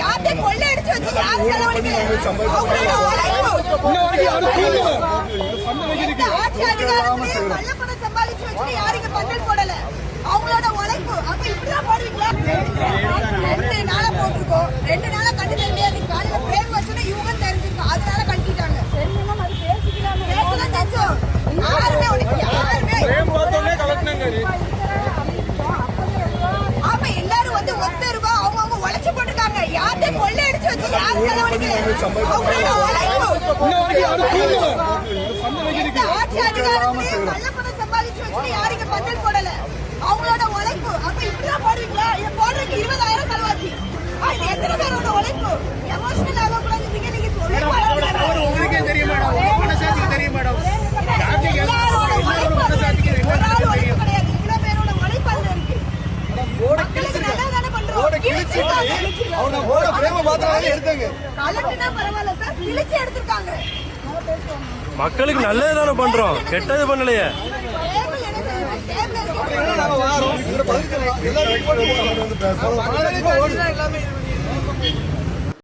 யார்கிட்ட கொள்ளை அடிச்சு வச்சு யாரு செலவழிக்கல? அவங்களோட உழைப்பு. எந்த ஆட்சி அதிகாரத்திலையும் நல்ல பணம் சம்பாதிச்சு வச்சுட்டு அவங்களோட உழைப்பு. அப்ப இப்படிதான் போடுவீங்களா? ரெண்டு நாளா போட்டிருக்கோம். ரெண்டு நாளா கண்டு தெரிஞ்சு இங்க பந்தல் போடல அவங்களோட உழைப்பு அப்ப இப்படிதான் போடுவீங்களா இதை போடுறதுக்கு இருபதாயிரம் செலவாச்சு ஆ, இது எத்தனை பேரோட உழைப்பு எமோஷனல் ஆகக்கூடாது நீங்க நீங்க தொழில் உங்களுக்கே தெரியும் மேடம் உங்க மனசாட்சிக்கு தெரியும் மேடம் எல்லாரோட உழைப்பு அதுல இருக்கு. ஒரு ஆள் உழைப்பு கிடையாது இவ்வளவு பேரோட உழைப்பு அதுல இருக்கு மக்களுக்கு நல்லதானே பண்றோம் கிழிச்சிருக்காங்க. அவங்க போட பிரேம பாத்திரம் எடுத்தாங்க மக்களுக்கு நல்லது தானே பண்றோம். கெட்டது பண்ணலையே. எல்லாமே